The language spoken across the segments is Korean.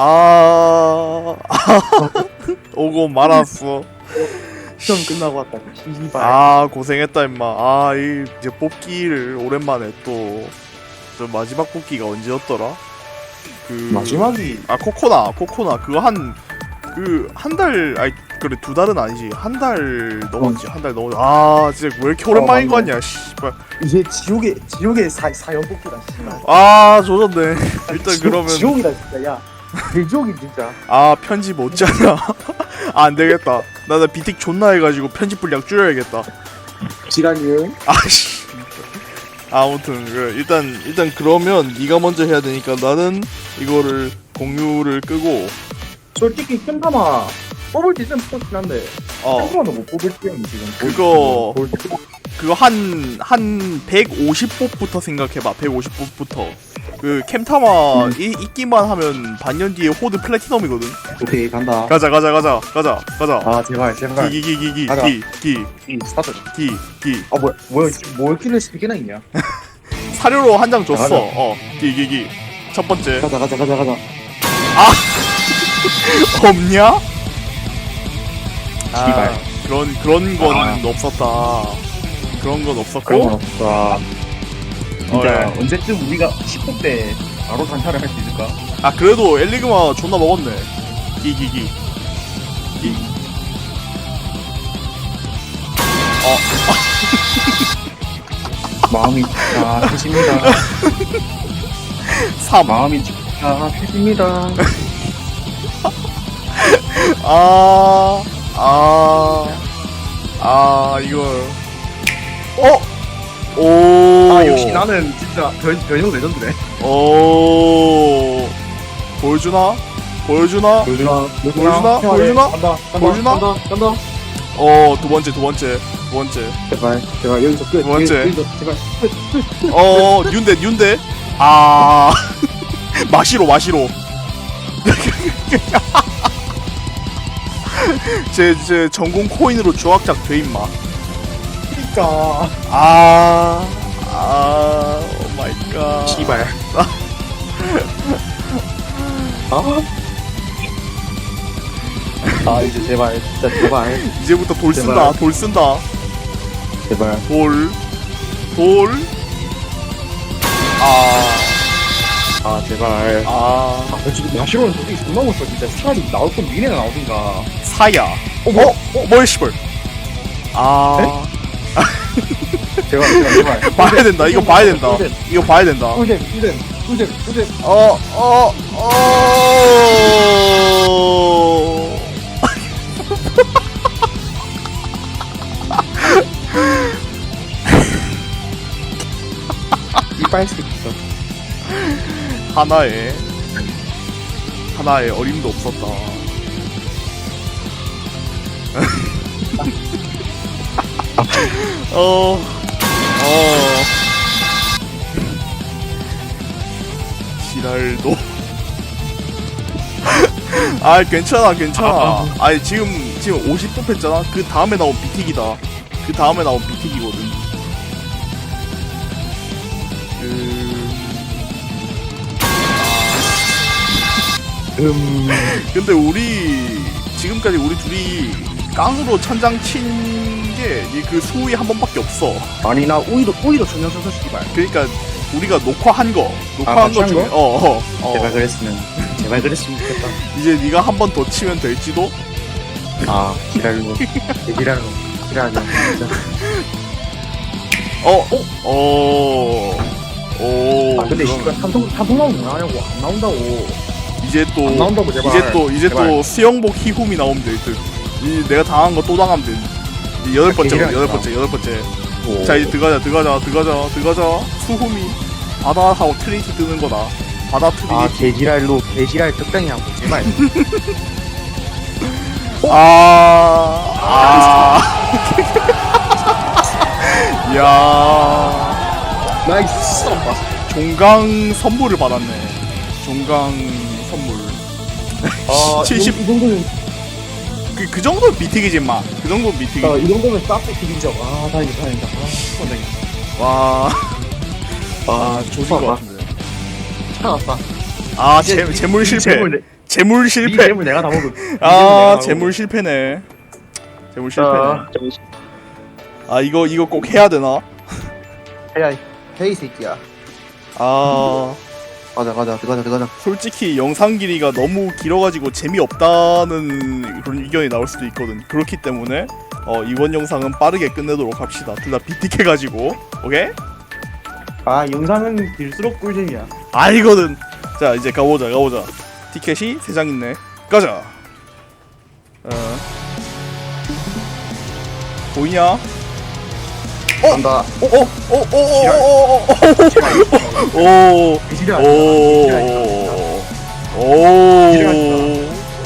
아, 오고 말았어. 시험 끝나고 왔다. 씨발. 아 고생했다 임마. 아 이 이제 뽑기를 오랜만에 또. 저 마지막 뽑기가 언제였더라? 그 마지막이 아 코코나 코코나 그거 한 그 한 달 아니 그래 두 달은 아니지 한 달 넘었지 한 달 넘었 아 진짜 왜 이렇게 오랜만인 거 맞네. 같냐 씨발 이제 지옥의 지옥의 사 사연 뽑기다. 씨발. 아 조졌네 일단 지옥- 그러면 지옥이다 진짜. 야. 대지옥이 진짜. 아 편집 못잖아 아 안 되겠다 나나 비틱 존나 해가지고 편집 분량 줄여야겠다 지랄이요. 아씨 아무튼 그 일단 일단 그러면 네가 먼저 해야 되니까 나는 이거를 공유를 끄고 솔직히 캔타마 뽑을 때 있으면 뽑긴 한데 어 캔타마도 못 뽑을 때는 지금. 그거- 볼 때. 그거 한, 한 150뽑부터 생각해봐, 150뽑부터. 그, 캠타마 이, 있기만 하면 반년 뒤에 호드 플래티넘이거든? 오케이 간다. 가자, 가자, 가자, 가자, 가자. 아 제발 제발. 기, 기, 기, 기, 가자. 기, 기, 이 스타트. 기, 기. 아 뭐야 뭐야 뭐 길을 세 개나 있냐? 사료로 한 장 줬어. 가자. 어, 기, 기, 기. 첫 번째. 가자 가자 가자 가자. 없냐? 아. 그런, 그런 건 아. 없었다. 그런 건 없었고. 그런 건 없다. 진짜 어, 예. 언제쯤 우리가 10분 때 바로 단타를 할 수 있을까? 아, 그래도 엘리그마 존나 먹었네. 기, 기, 기. 기. 마음이 아 해집니다. 3. 마음이 아 해집니다. 아, 아, 아, 이걸. 어? 오. 아 역시 나는 진짜 변 변형 레전드네. 오. 보여주나? 보여주나? 보여주나 보여주나? 보여주나? 간다 간다 보여주나? 간다 간다. 어, 두 번째, 두 번째, 두 번째. 제발 제발 여기서 끝. 두 번째. 여기서 제발 끝. 어, 윤대, 윤대. 아, 마시로, 마시로. 제, 제 전공 코인으로 조합작 돼 임마. 그러니까 아, 아, 오 마이 갓. 씨발. 아. 아 이제 제발 진짜 제발 이제부터 돌 쓴다, 제발. 돌 쓴다. 제발 돌, 돌. 아, 아 제발 아, 아 솔직히 마시로는 솔직히 존나 못써 진짜 차라리 나올 거면 미네가 나오든가 사야. 어 어, 어, 뭐야, 씨발. 아, 제발 제발 제발 봐야 된다. 이거 봐야 된다. 이거 봐야 된다. 꿀잼 꿀잼 꿀잼 꿀잼 어, 어, 어. 이빨 수 있어 하나에 하나에 어림도 없었다. 어, 어. 지랄도. 아 괜찮아 괜찮아. 아니 지금 지금 50 뽑혔잖아. 그 다음에 나온 비틱이다. 그 다음에 나온 비틱이거든. 그. 음 근데 우리 지금까지 우리 둘이 깡으로 천장 친 게그 수위 한 번밖에 없어. 아니 나 오히려 전혀 선수 씨발 그러니까 우리가 녹화한 거, 아, 녹화한 같이 것한 중에 거? 어, 어, 어. 제발 그랬으면 제발 그랬으면 좋겠다 이제 네가 한 번 더 치면 될지도. 아 지랄로 지랄로 지랄로 진짜 어, 어, 어, 오. 아 근데 그럼 씨발 탄통 탄통 나오면 뭐 하냐고 안 나온다고 이제 또 안 나온다고 제발 이제 또 이제 제발. 또 수영복 희훔이 나오면 될 듯. 이 내가 당한 거 또 당하면 돼. 이 여덟 번째. 여덟 번째, 여덟 번째. 오. 자 이제 들어가자 들어가자 들어가자 들어가자. 수홈이 바다하고 트리니티 뜨는 거다. 바다 트리니티 아 개지랄로 개지랄 적당히 하고 제발. 아, 아. 야. 나이스 종강 선물을 받았네. 종강 선물. 아 70 이 정도면 그, 그 정도는 비틱이지 마 그 정도는 비틱이지. 아, 이 정도면 사페 기빈적. 아 다행이다 다행이다. 아 다행이다. 와. 아거 같은데. 찾았다. 아 재, 재물 실패. 재물 내- 재물 이 실패. 재물 내가 다 먹은. 아 재물 실패네. 재물 실패네. 아 이거 이거 꼭 해야 되나? 해야 헤이 새끼야. 아 가자 가자 들어가자 들어가자. 솔직히 영상 길이가 너무 길어가지고 재미없다는 그런 의견이 나올 수도 있거든. 그렇기 때문에 어 이번 영상은 빠르게 끝내도록 합시다. 둘 다 비틱해가지고. 오케이? 아 영상은 길수록 꿀잼이야. 아니거든 자 이제 가보자 가보자. 티켓이 세장 있네. 가자. 어. 보이냐 간다 지랄. 오,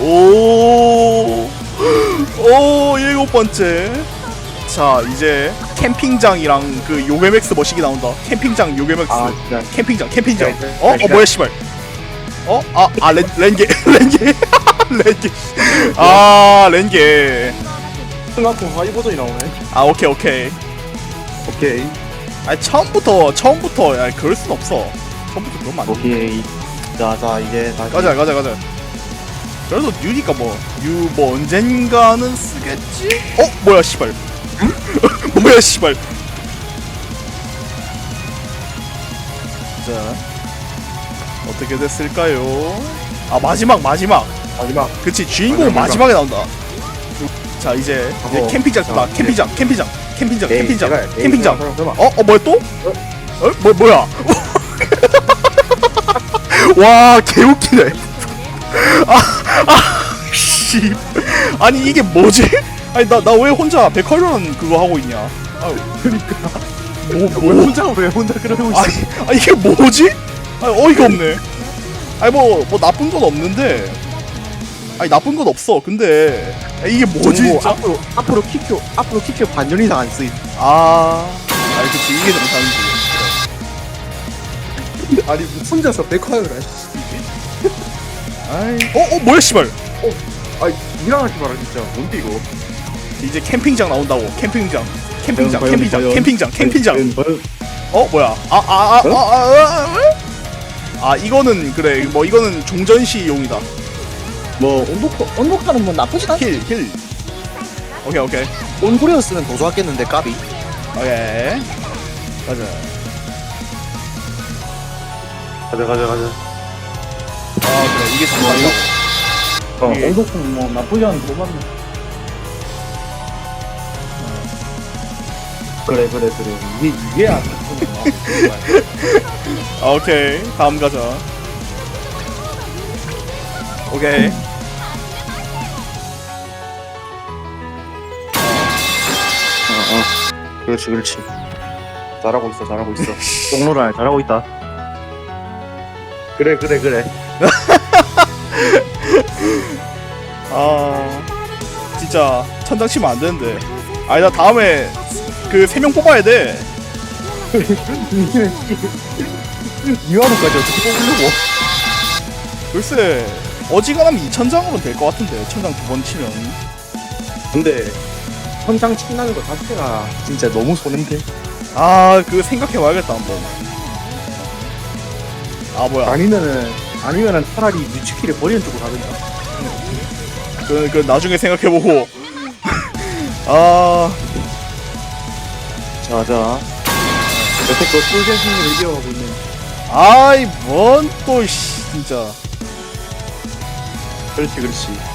오, 오, 일곱 번째. 자, 이제 캠핑장이랑 그 요괴맥스 머시기 나온다. 캠핑장 요괴맥스. 아 진짜. 캠핑장, 캠핑장. 네, 네. 어, 어, 뭐야, 씨발. 어, 아, 아, 렌, 렌게, 렌게, 렌게. 아, 렌게. 스마트 하이 버전이 나오네. 아, 오케이, 오케이. 오케이. 아, 처음부터, 처음부터, 야, 그럴 순 없어. 처음부터 그러면 안 돼. 오케이. 자자 이제 다시 가자 가자 가자 그래도 뉴니까 뭐뉴 뭐 언젠가는 쓰겠지? 어? 뭐야 씨발 뭐야 씨발 자 어떻게 됐을까요? 아 마지막 마지막 마지막. 그치 주인공 마지막. 마지막에 나온다 자 이제, 이제 어허. 캠핑장 자, 다 이제. 캠핑장 캠핑장 캠핑장 에이, 캠핑장 제발, 에이, 캠핑장 설마, 설마. 어? 어 뭐야 또? 어? 뭐 뭐야? 와 개웃기네. 아, 아, 씨. 아니 이게 뭐지? 아니 나 나 왜 혼자 백화련 그거 하고 있냐? 아유, 그러니까. 뭐왜 뭐? 혼자 왜 혼자 그러고 있어? 아니, 아니 이게 뭐지? 아니 어이가 없네. 아니 뭐뭐 나쁜 건 없는데. 아니 나쁜 건 없어. 근데 이게 뭐지 진짜? 앞으로 앞으로 키큐 앞으로 키큐 반년 이상 안 쓰임 아, 아니 그치 이게 정상이지. 아니 뭐 혼자서 백화를 해 아이, 어, 어, 뭐야, 씨발. 아 일어나지 마라 진짜. 뭔데 이거? 이제 캠핑장 나온다고. 캠핑장. 캠핑장, 과연, 캠핑장, 과연, 캠핑장, 캠핑장. 과연, 과연. 어, 뭐야? 아, 아, 아, 아, 아, 아, 아, 이거는 그래. 뭐 이거는 종전시용이다. 뭐 온도커 온도커는 뭐 나쁘진 않 힐, 힐. 오케이, 오케이, 온구리였으면 더 좋았겠는데 까비 오케이. 가자. 가자 가자 가자. 아, 그래. 이게 정상이라고. 어 이게- 온도콩 뭐 나쁘지 않은 거 맞네. 그래 그래 그래. 이게 이게 안 아, 오케이. 다음 가자. 오케이. 그렇지 그렇지 잘하고 있어 잘하고 있어. 똥로랄 잘하고 있다 그래 그래 그래. 아, 진짜 천장 치면 안 되는데. 아니 나 다음에 그 세 명 뽑아야 돼. 유아로까지 어떻게 뽑으려고 글쎄 어지간하면 2천장으로 될 것 같은데 천장 두 번 치면 근데 현장 친다는 거 자체가 진짜 너무 손해인데? 아 그거 생각해 봐야겠다 한번. 아 뭐야. 아니면은 아니면은 차라리 유치키를 버리는 쪽으로 가든가. 그, 그 나중에 생각해보고. 아. 자자. 여태껏 승리를 이어가고 있는. 아이 뭔또 진짜. 그렇지 그렇지.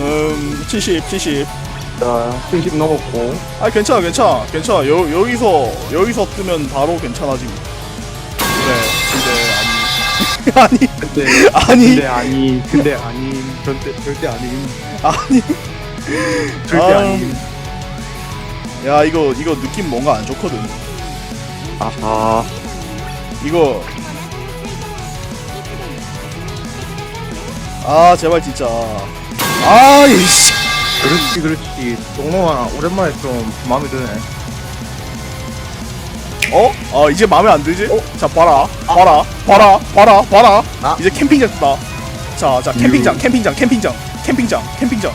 음 70, 70. 자 70 넘었고. 아 괜찮아 괜찮아 괜찮아. 여, 여기서 여기서 뜨면 바로 괜찮아지고 그래 근데 아니. 근데 아니. 근데 아니 근데 아니. 절대 절대 아니 아니. 절대 아. 아니. 야 이거 이거 느낌 뭔가 안 좋거든. 아하. 이거. 아 제발 진짜 아이씨. 그렇지 그렇지. 동로아 오랜만에 좀 마음에 드네. 어? 어 이제 마음에 안 들지? 자 봐라. 봐라. 봐라. 봐라. 봐라. 아. 이제 캠핑장 뜬다. 자자 캠핑장 캠핑장 캠핑장 캠핑장 캠핑장.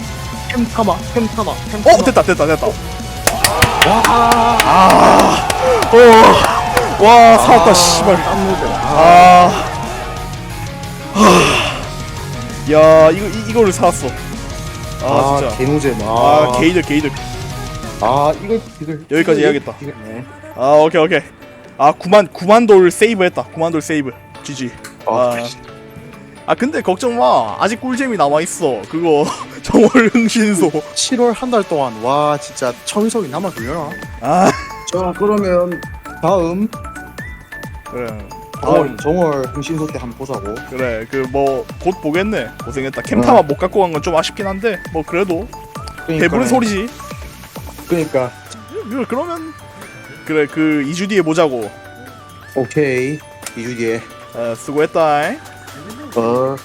캠 타마 캠 타마 어 됐다 됐다 됐다. 아, 어, 와 살았다 씨발. 아. 야 이거 이, 이거를 살았어 아, 아, 진짜. 개노잼. 아, 아, 게이득 게이득 아, 이걸, 이걸. 여기까지 해야겠다. 이걸- 네. 아 오케이 오케이. 아 9만 9만 돌 세이브 했다. 9만 돌 세이브. GG 아, 아, 아 근데 걱정 마. 아직 꿀잼이 남아 있어. 그거 정월 흥신소. 7월 한 달 동안, 와, 진짜 청석이 남아 돌려나? 아. 자 그러면 다음, 그래 다음 정월 흥신소 때 한번 보자고. 그래 그 뭐 곧 보겠네. 고생했다. 캠타마 못 갖고 간 건 좀 아쉽긴 한데 뭐 그래도 그러니까, 배부른 소리지. 그러니까, 그- 그러면 그래 그 2주 뒤에 보자고. 오케이. 이주 뒤에. 어, 수고했다. 어.